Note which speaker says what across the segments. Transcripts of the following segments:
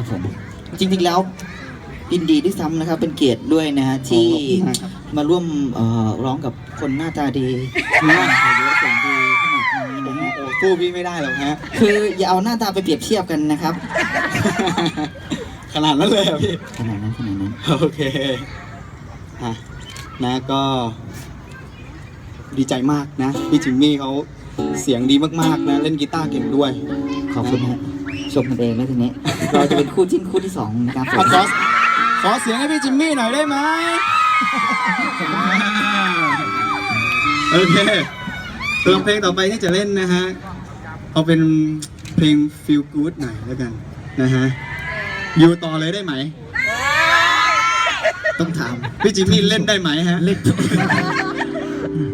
Speaker 1: ครับผมจริงๆแล้วยินดีด้วยซ้ำนะครับ เป็นเกียรติด้วยนะฮะที่
Speaker 2: ขอบคุณมากครับ
Speaker 1: มาร่วมเอ่อร้องกับคนหน้าตาดีมากเยอะเสียงดีขนาดนี้
Speaker 2: ผม
Speaker 1: นะฮะ
Speaker 2: โอ้สู้พี่ไม่ได้หรอกฮะ
Speaker 1: คืออย่าเอาหน้าตาไปเปรียบเทียบกันนะครับ
Speaker 2: ขนาดนั้นเลยเหรอพี่
Speaker 1: ขนาดนั้นขนาดนั้น
Speaker 2: โอเคอะนะก็ดีใจมากนะ พี่จิมมี่เขาเสียงดีมากๆนะ เล่นกีตาร์เก่งด้วย
Speaker 1: ขอบคุณฮะ ชมกันเองแล้วทีนี้ เราจะเป็นคู่จิ้นคู่ที่สองนะครับผม
Speaker 2: อะขอขอเสียงให้พี่จิมมี่หน่อยได้ไหมโอเคสำหรับเพลงต่อไปที่จะเล่นนะฮะ เอาเป็นเพลง feel good หน่อยแล้วกันนะฮะ อยู่ต่อเลยได้ไหม
Speaker 1: ต้องถาม
Speaker 2: พี่จิมมี่เล่นได้ไหมฮะ
Speaker 1: เล่น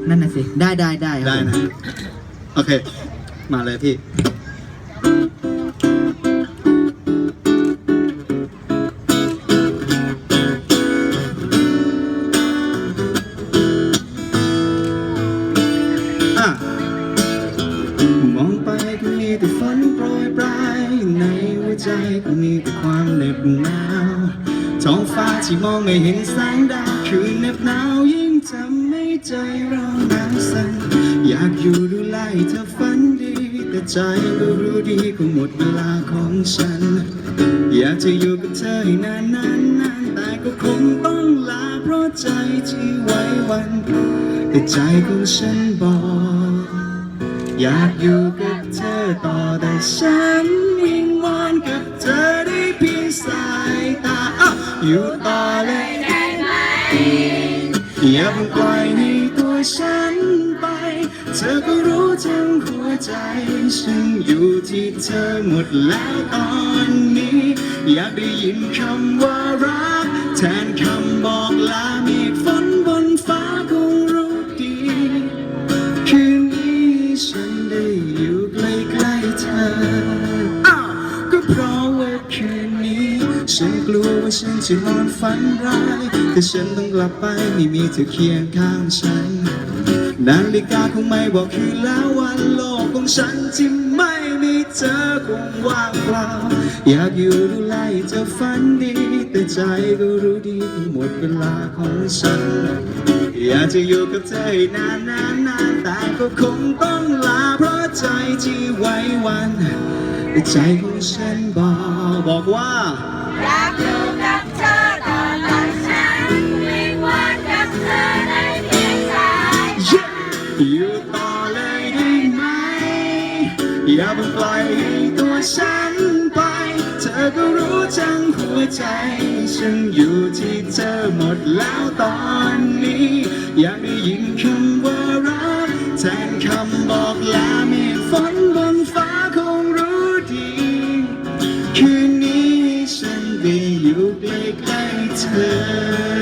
Speaker 1: นั่นน่ะสิ ได้ได้ได้ครับ
Speaker 2: ได้นะ โอเค มาเลยพี่ ใจก็มีแต่ความเหน็บหนาวท้องฟ้าที่มองไม่เห็นแสงดาวคืนเหน็บหนาวยิ่งทำให้ใจเราหนาวสั่นอยากอยู่ดูแลให้เธอฝันดี แต่ใจก็รู้ดีคงหมดเวลาของฉัน อยากจะอยู่กับเธอให้นานนานนานแต่ก็คงต้องลาเพราะใจที่ไว้วัน แต่ใจของฉันบอก อยากอยู่กับเธอต่อแต่ฉัน อยู่ต่อเลยได้ไหมอย่าเพิ่งปล่อยให้ตัวฉันไป เธอก็รู้ทั้งหัวใจ ฉันอยู่ที่เธอหมดแล้วตอนนี้ อยากได้ยินคำว่ารัก แทนคำบอกลาเมฆฝน ฉันจะนอนฝันร้ายแต่ฉันต้องกลับไปไม่มีเธอเคียงข้างฉัน นาฬิกาคงไม่บอกคืนแล้ววันโลกของฉันที่ไม่มีเธอคงว่างเปล่า อยากอยู่ดูแลเธอฝันดี แต่ใจก็รู้ดีที่หมดเวลาของฉัน อยากจะอยู่กับเธอให้นานนานนานแต่ก็คงต้องลาเพราะใจที่ไว้วันแต่ใจของฉันบอกบอกว่า
Speaker 3: อ อย่า
Speaker 2: เพิ่งปล่อยตัวฉันไป เธอก็รู้จังหัวใจ ฉันอยู่ที่เธอหมดแล้วตอนนี้ อยากได้ยินคำว่ารักแทนคำบอกลาเมฆฝนบนฟ้าคงรู้ดี คืนนี้ฉันได้อยู่ใกล้ๆเธอ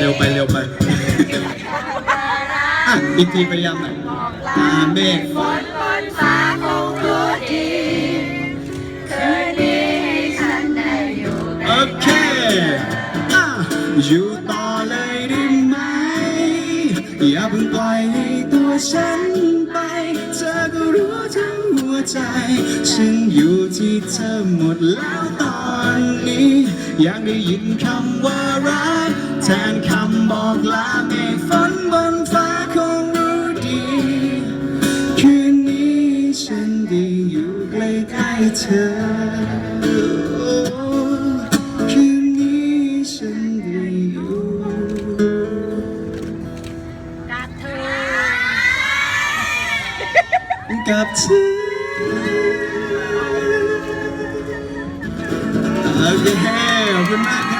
Speaker 2: เร็วไปเร็วไปอะอีกทีพยายามหน่อยอ่าเมฆ
Speaker 3: ฝนบนฟ้าคงรู้ดีคืนนี้ให้ฉันได้อยู่ใก
Speaker 2: โอ
Speaker 3: ล้
Speaker 2: เคอะอยู่ต่อเลยได้ไหม อย่าเพิ่งปล่อยให้ตัวฉันไป เธอก็รู้ทั้งหัวใจ ฉันอยู่ที่เธอหมดแล้วตอนนี้ อยากได้ยินคำว่ารักแท นคำบอกลาเมฆฝนบนฟ้าคงรู้ดี คืนนี้ฉันได้อยู่ใกล้ๆเธอ คืนนี้ฉันได้อยู่
Speaker 3: กับเธอ
Speaker 2: กับเธอโอเคขอบคุณมาก